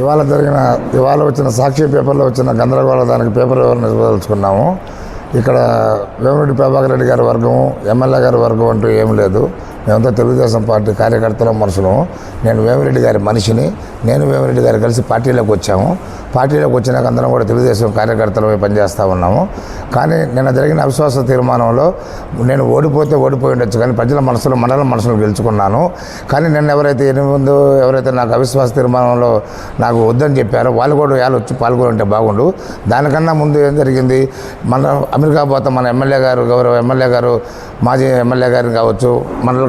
ఇవాళ జరిగిన ఇవాళ వచ్చిన సాక్షి పేపర్లో వచ్చిన గందరగోళ దానికి పేపర్ వివరణ ఇవ్వదలుచుకున్నాము. ఇక్కడ వేమిరెడ్డి ప్రభాకర్ రెడ్డి గారి వర్గం ఎమ్మెల్యే గారి వర్గం అంటూ ఏం లేదు. మేమంతా తెలుగుదేశం పార్టీ కార్యకర్తల మనుషులు నేను వేమిరెడ్డి గారి మనిషిని నేను వేమిరెడ్డి గారు కలిసి పార్టీలోకి వచ్చాము. పార్టీలోకి వచ్చినాక అందరం కూడా తెలుగుదేశం కార్యకర్తలపై పనిచేస్తూ ఉన్నాము. కానీ నిన్న జరిగిన అవిశ్వాస తీర్మానంలో నేను ఓడిపోతే ఓడిపోయి ఉండొచ్చు కానీ ప్రజల మనసులో మండలం మనసులో గెలుచుకున్నాను. కానీ నిన్న ఎవరైతే ఎనిమిది ముందు ఎవరైతే నాకు అవిశ్వాస తీర్మానంలో నాకు వద్దని చెప్పారో వాళ్ళు కూడా వాళ్ళు వచ్చి పాల్గొని ఉంటే బాగుండు. దానికన్నా ముందు ఏం జరిగింది? మన అమెరికా పోతే మన ఎమ్మెల్యే గారు గౌరవ ఎమ్మెల్యే గారు మాజీ ఎమ్మెల్యే గారిని కావచ్చు మండల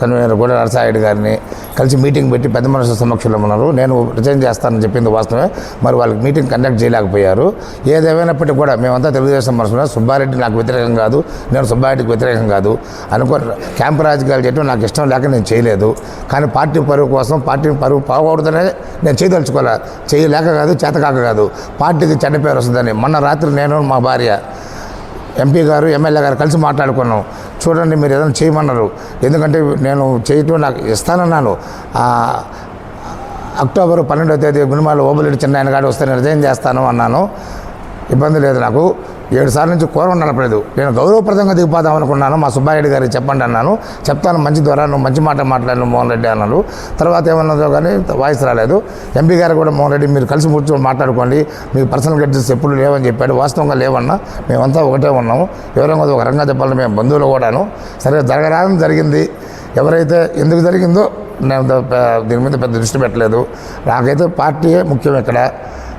కన్వీనర్ గూడ నరసాయుడు గారిని కలిసి మీటింగ్ పెట్టి పెద్ద మనుషుల సమక్షంలో ఉన్నారు నేను రిజైన్ చేస్తానని చెప్పింది వాస్తవమే. మరి వాళ్ళకి మీటింగ్ కండక్ట్ చేయలేకపోయారు. ఏదేమైనప్పటికీ కూడా మేమంతా తెలుగుదేశం మనుషులు సుబ్బారెడ్డి నాకు వ్యతిరేకం కాదు నేను సుబ్బారెడ్డికి వ్యతిరేకం కాదు అనుకో క్యాంపు రాజకీయాలు చేయడం నాకు ఇష్టం లేక నేను చేయలేదు. కానీ పార్టీ పరువు కోసం పార్టీ పరువు పోకూడదనే నేను చేయదలుచుకోలే. చేయలేక కాదు చేతకాక కాదు. పార్టీకి చెడ్డ పేరు వస్తుందని మొన్న రాత్రి నేను మా భార్య ఎంపీ గారు ఎమ్మెల్యే గారు కలిసి మాట్లాడుకున్నాం. చూడండి మీరు ఏదైనా చేయమన్నారు. ఎందుకంటే నేను చేయటం నాకు ఇస్తానన్నాను. అక్టోబర్ పన్నెండో తేదీ గుణమాల ఓబులెడ్డి చిన్న ఆయన గారు వస్తే నేను రిజైన్ చేస్తాను అన్నాను. ఇబ్బంది లేదు నాకు. ఏడు సార్లు నుంచి కూర నడపలేదు నేను గౌరవప్రదంగా దిగిపోదాం అనుకున్నాను. మా సుబ్బారెడ్డి గారికి చెప్పండి అన్నాను. చెప్తాను మంచి ద్వారా నువ్వు మంచి మాట మాట్లాడిన మోహన్ రెడ్డి అన్నాడు. తర్వాత ఏమన్నదో కానీ వాయిస్ రాలేదు. ఎంపీ గారు కూడా మోహన్ రెడ్డి మీరు కలిసి కూర్చొని మాట్లాడుకోండి. మీకు పర్సనల్ గడ్జెస్ ఎప్పుడు లేవని చెప్పాడు. వాస్తవంగా లేవన్నా మేమంతా ఒకటే ఉన్నాము. ఎవరైనా ఒక రంగా చెప్పాలని మేము బంధువులు కూడాను. సరే జరగరాదని జరిగింది. ఎవరైతే ఎందుకు జరిగిందో నేను దీని మీద పెద్ద దృష్టి పెట్టలేదు. నాకైతే పార్టీయే ముఖ్యం ఇక్కడ.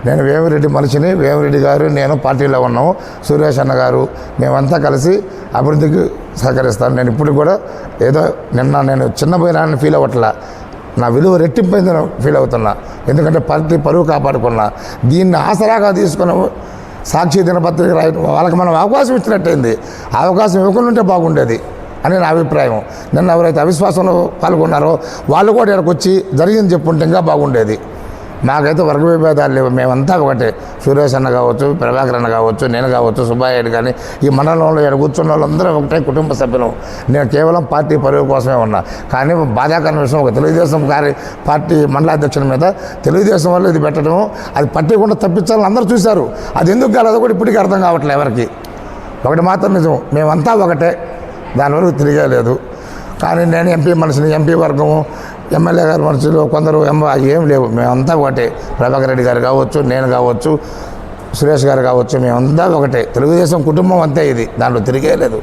నేను వేమిరెడ్డి మనిషిని వేమిరెడ్డి గారు నేను పార్టీలో ఉన్నాము. సురేష్ అన్న గారు మేమంతా కలిసి అభివృద్ధికి సహకరిస్తాను నేను ఇప్పుడు కూడా ఏదో నిన్న నేను చిన్న పోయినాన్ని ఫీల్ అవ్వట్లా. నా విలువ రెట్టింపైందని ఫీల్ అవుతున్నా. ఎందుకంటే పార్టీ పరువు కాపాడుకున్నా. దీన్ని ఆసరాగా తీసుకున్న సాక్షి దినపత్రిక రాయడం వాళ్ళకి మనం అవకాశం ఇచ్చినట్టయింది. అవకాశం ఇవ్వకుండా ఉంటే బాగుండేది అని నా అభిప్రాయం. నిన్న ఎవరైతే అవిశ్వాసంలో పాల్గొన్నారో వాళ్ళు కూడా ఇక్కడికి వచ్చి జరిగింది చెప్పుంటే ఇంకా బాగుండేది. మాకైతే వర్గ విభేదాలు లేవు. మేమంతా ఒకటే. సురేష్ అన్న కావచ్చు ప్రభాకర్ అన్న కావచ్చు నేను కావచ్చు సుబ్బారెడ్డి కానీ ఈ మండలంలో ఇక్కడ కూర్చున్న వాళ్ళందరూ ఒకటే కుటుంబ సభ్యులం. నేను కేవలం పార్టీ పరువు కోసమే ఉన్నా. కానీ బాధాకరమైన విషయం ఒక తెలుగుదేశం గారి పార్టీ మండలాధ్యక్షుల మీద తెలుగుదేశం వాళ్ళు ఇది పెట్టడం అది పట్టకుండా తప్పించాలని అందరూ చూశారు. అది ఎందుకు కాలేదో? కూడా ఇప్పటికీ అర్థం కావట్లేదు ఎవరికి. ఒకటి మాత్రం నిజం మేమంతా ఒకటే. దానివల్ల తిరిగేలేదు కానీ నేను ఎంపీ మనిషిని ఎంపీ వర్గము ఎమ్మెల్యే గారి మనుషులు కొందరు ఎమ్మ ఏం లేవు. మేమంతా ఒకటే. ప్రభాకర్ రెడ్డి గారు కావచ్చు నేను కావచ్చు సురేష్ గారు కావచ్చు మేమంతా ఒకటే. తెలుగుదేశం కుటుంబం అంతే ఇది. దాంట్లో తిరిగే లేదు